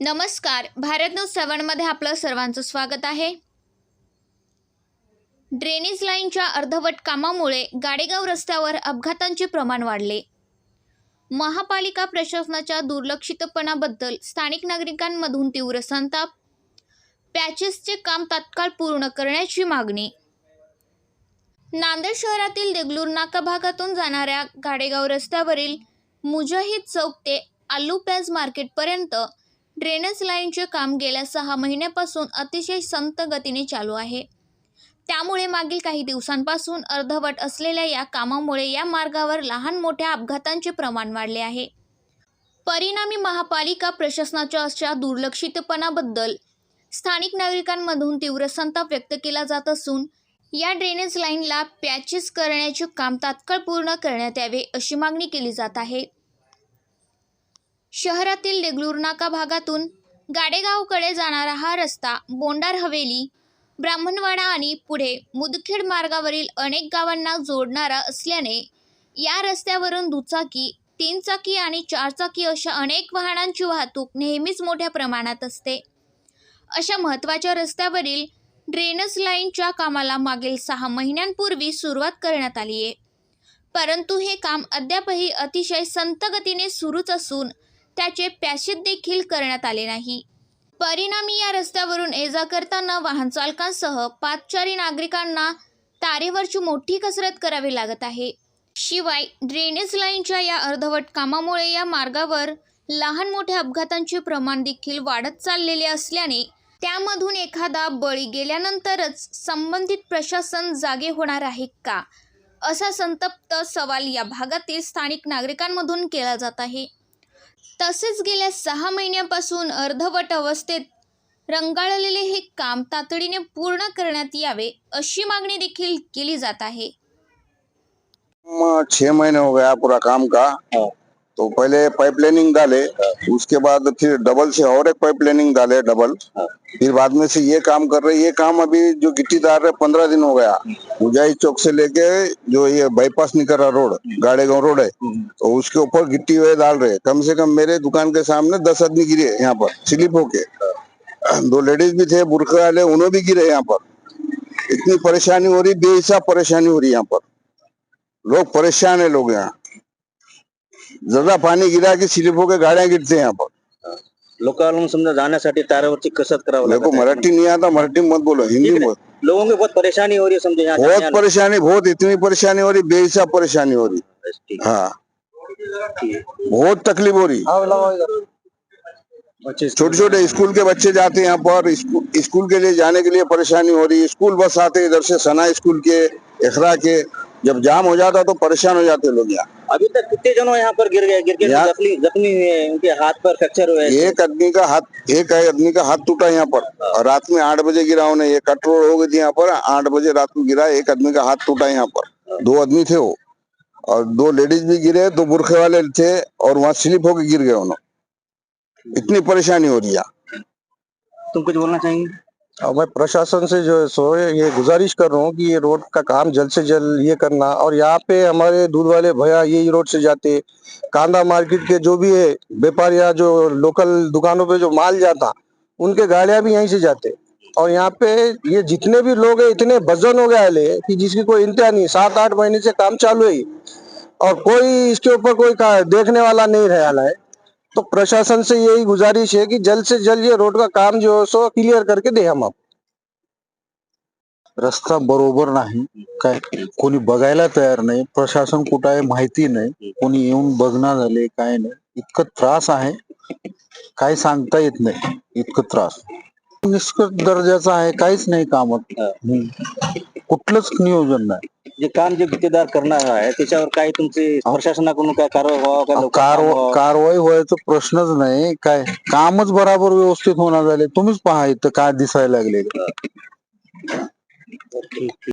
नमस्कार. भारत न्यूज सेवनमध्ये आपलं सर्वांचं स्वागत आहे. ड्रेनेज लाईनच्या अर्धवट कामामुळे गाडेगाव रस्त्यावर अपघातांचे प्रमाण वाढले. महापालिका प्रशासनाच्या दुर्लक्षितपणाबद्दल स्थानिक नागरिकांमधून तीव्र संताप. पॅचेसचे काम तात्काळ पूर्ण करण्याची मागणी. नांदेड शहरातील देगलूर नाका भागातून जाणाऱ्या गाडेगाव रस्त्यावरील मुजाहिद चौक ते आलू पॅज मार्केटपर्यंत ड्रेनेज लाईनचे काम गेल्या सहा महिन्यापासून अतिशय संत गतीने चालू आहे. त्यामुळे मागील काही दिवसांपासून अर्धवट असलेल्या या कामामुळे या मार्गावर लहान मोठ्या अपघातांचे प्रमाण वाढले आहे. परिणामी महापालिका प्रशासनाच्या अशा दुर्लक्षितपणाबद्दल स्थानिक नागरिकांमधून तीव्र संताप व्यक्त केला जात असून या ड्रेनेज लाईनला पॅचेस करण्याचे काम तात्काळ पूर्ण करण्यात यावे अशी मागणी केली जात आहे. शहरातील देगलूर नाका भागातून गाडेगावकडे जाणारा हा रस्ता बोंडार हवेली ब्राह्मणवाडा आणि पुढे मुदखेड मार्गावरील अनेक गावांना जोडणारा असल्याने या रस्त्यावरून दुचाकी तीन चाकी आणि चारचाकी अशा अनेक वाहनांची वाहतूक नेहमीच मोठ्या प्रमाणात असते. अशा महत्त्वाच्या रस्त्यावरील ड्रेनेज लाईनच्या कामाला मागील सहा महिन्यांपूर्वी सुरुवात करण्यात आली आहे परंतु हे काम अद्यापही अतिशय संतगतीने सुरूच असून त्याचे पॅशेत देखील करण्यात आले नाही. परिणामी या रस्त्यावरून ये जा करताना वाहन चालकांसह पादचारी नागरिकांना तारेवरची मोठी कसरत करावी लागत आहे. शिवाय ड्रेनेज लाईनच्या या अर्धवट कामामुळे या मार्गावर लहान मोठ्या अपघातांचे प्रमाण देखील वाढत चाललेले असल्याने त्यामधून एखादा बळी गेल्यानंतरच संबंधित प्रशासन जागे होणार आहे का? असा संतप्त सवाल या भागातील स्थानिक नागरिकांमधून केला जात आहे. तसेच गेल्या सहा महिन्यापासून अर्धवट अवस्थेत रंगाळलेले हे काम तातडीने पूर्ण करण्यात यावे अशी मागणी देखील केली जात आहे. छह महीने हो गया पूरा काम का? तो पहले पाइप लाइनिंग डाले उसके बाद फिर डबल से और एक पाइप लाइनिंग डाले डबल। फिर बाद में से ये काम कर रहे ये काम अभी जो गिट्टी गिट्टीदार है पंद्रह दिन हो गया। मुजाही चौक से लेके जो ये बाईपास निकल रहा रोड गाड़े गाड़ेगांव रोड है तो उसके ऊपर गिट्टी वे डाल रहे। कम से कम मेरे दुकान के सामने दस आदमी गिरे यहाँ पर स्लिप होके। दो लेडीज़ भी थे बुरखे वाले उन्होंने भी गिरे यहाँ पर। इतनी परेशानी हो रही बेहिसाब परेशानी हो रही यहाँ पर। लोग परेशान है लोग यहाँ। ज़्यादा पानी गिरा कि स्लिप होकर गाड़ियाँ गिरते हैं यहाँ पर। लोकांना समजा जाण्यासाठी तारावरची कसरत करावं मेरे को लागत आहे. मराठी नहीं आता मराठी में मत बोलो हिंदी में बोलो लोगों को बहुत परेशानी हो रही है समझे यहाँ बहुत आने परेशानी बहुत इतनी परेशानी हो रही बेहिसाब परेशानी हो रही। ठीक हाँ। ठीक बहुत तकलीफ़ हो रही। अच्छे छोटे छोटे स्कूल के बच्चे जाते हैं यहाँ पर स्कूल स्कूल के लिए जाने के लिए परेशानी हो रही है। स्कूल बस आते हैं इधर से सना स्कूल के एखरा के। जब जाम हो जाता तो परेशान हो जाते लोग यहाँ। अभी तक कितने जनों यहाँ पर गिर गए गिर के यहाँ- जख्मी जख्मी हुए हैं उनके हाथ पर फ्रैक्चर हुए हैं? एक आदमी का हाथ एक आदमी का हाथ टूटा यहाँ पर। और रात में आठ बजे गिरा उन्हें ये कट रोड हो गई थी यहाँ पर आठ बजे रात को गिरा एक आदमी का हाथ टूटा यहाँ पर। दो आदमी थे वो। और दो लेडीज़ भी गिरे दो बुरखे वाले थे और वहाँ स्लिप होके गिर गए उन्होंने। इतनी परेशानी हो रही है। तुम कुछ बोलना चाहेंगे? और मैं प्रशासन से जो है, सो ये गुजारिश कर रहा हूँ कि ये रोड का काम जल्द से जल्द ये करना। और यहाँ पे हमारे दूध वाले भैया यही रोड से जाते। कांदा मार्केट के जो भी है, व्यापारी या जो लोकल दुकानों पे जो माल जाता, उनके गाड़ियाँ भी यहीं से जाते। और यहाँ पे ये जितने भी लोग हैं, इतने वज़न हो गए हले कि जिसकी कोई इंतहा नहीं सात आठ महीने से काम चालू है। और कोई इसके ऊपर कोई देखने वाला नहीं रहा है। तो प्रशासन से यही गुजारिश है कि जल्द से जल्द ये रोड का काम जो है सो क्लियर करके दे हम आप रस्ता बरोबर नाही काय कोणी बघायला तयार नाही, प्रशासन कुठं आहे माहिती नाही कोणी नाही, इतकं त्रास आहे, काय सांगता येत नाही, इतकं त्रास. निष्कर्ष दर्जाचं आहे, काहीच नाही कामात. हम्म. कुठलंच नियोजन नाही. जे काम जे गुत्तेदार करणार आहे त्याच्यावर काही तुमचे प्रशासनाकडून काय कारवाई व्हावं का व्हावं? कारवाई व्हायचा प्रश्नच नाही काय कामच बराबर व्यवस्थित होणार झाले तुम्हीच पहा इथं काय दिसायला लागले.